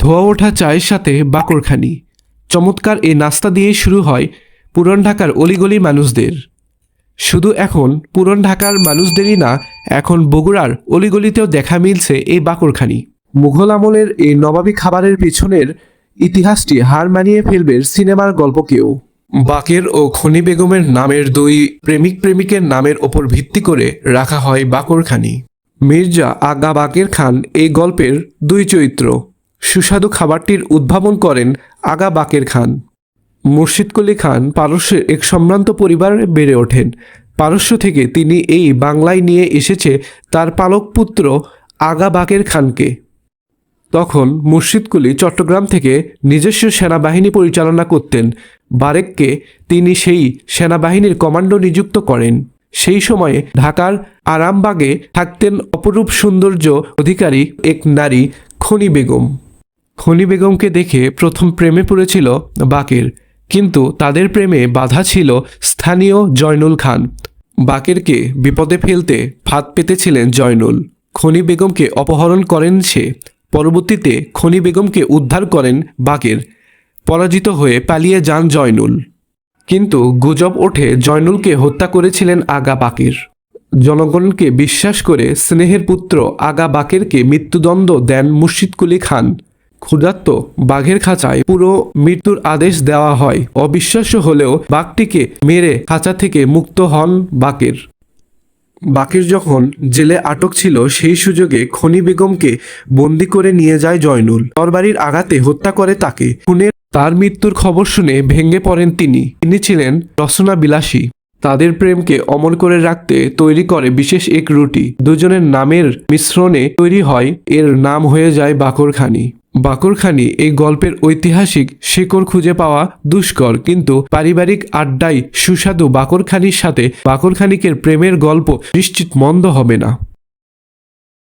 ধোয়া ওঠা চায়ের সাথে বাকরখানি। চমৎকার এই নাস্তা দিয়েই শুরু হয় পুরান ঢাকার অলিগলি মানুষদের। শুধু এখন পুরান ঢাকার মানুষদেরই না, এখন বগুড়ার অলিগলিতেও দেখা মিলছে এই বাকরখানি। মুঘল আমলের এই নবাবী খাবারের পিছনের ইতিহাসটি হার মানিয়ে ফেলবে সিনেমার গল্পকেও। বাকের ও খনি বেগমের নামের দুই প্রেমিক প্রেমিকের নামের ওপর ভিত্তি করে রাখা হয় বাকরখানি। মির্জা আগা বাকের খান এই গল্পের দুই চরিত্র। সুস্বাদু খাবারটির উদ্ভাবন করেন আগা বাকের খান। মুর্শিদ কুলি খান পারস্যের এক সম্ভ্রান্ত পরিবারে বেড়ে ওঠেন। পারস্য থেকে তিনি এই বাংলায় নিয়ে এসেছে তার পালক পুত্র আগা বাকের খানকে। তখন মুর্শিদ কুলি চট্টগ্রাম থেকে নিজস্ব সেনাবাহিনী পরিচালনা করতেন। বারেককে তিনি সেই সেনাবাহিনীর কমান্ডো নিযুক্ত করেন। সেই সময়ে ঢাকার আরামবাগে থাকতেন অপরূপ সৌন্দর্য অধিকারী এক নারী খনি বেগম। খনি বেগমকে দেখে প্রথম প্রেমে পড়েছিল বাকের, কিন্তু তাদের প্রেমে বাধা ছিল স্থানীয় জয়নুল খান। বাকেরকে বিপদে ফেলতে ফাঁদ পেতেছিলেন জয়নুল। খনি বেগমকে অপহরণ করেন সে। পরবর্তীতে খনি বেগমকে উদ্ধার করেন বাকের। পরাজিত হয়ে পালিয়ে যান জয়নুল। কিন্তু গুজব ওঠে জয়নুলকে হত্যা করেছিলেন আগা বাকের। জনগণকে বিশ্বাস করে স্নেহের পুত্র আগা বাকেরকে মৃত্যুদণ্ড দেন মুর্শিদকুলি খান। ক্ষুধার্ত বাঘের খাঁচায় পুরো মৃত্যুর আদেশ দেওয়া হয়। অবিশ্বাস্য হলেও বাঘটিকে মেরে খাঁচা থেকে মুক্ত হন বাকের। বাকের যখন জেলে আটক ছিল, সেই সুযোগে খনি বেগমকে বন্দি করে নিয়ে যায় জয়নুল। তরবারির আঘাতে হত্যা করে তাকে। খুনের তার মৃত্যুর খবর শুনে ভেঙে পড়েন তিনি। তিনি ছিলেন রসনা বিলাসী তাদের প্রেমকে অমল করে রাখতে তৈরি করে বিশেষ এক রুটি। দুজনের নামের মিশ্রণে তৈরি হয়। এর নাম হয়ে যায় বাকরখানি। বাকরখানি এই গল্পের ঐতিহাসিক শিকড় খুঁজে পাওয়া দুষ্কর, কিন্তু পারিবারিক আড্ডায় সুস্বাদু বাকরখানির সাথে বাকরখানিকের প্রেমের গল্প নিশ্চিত মন্দ হবে না।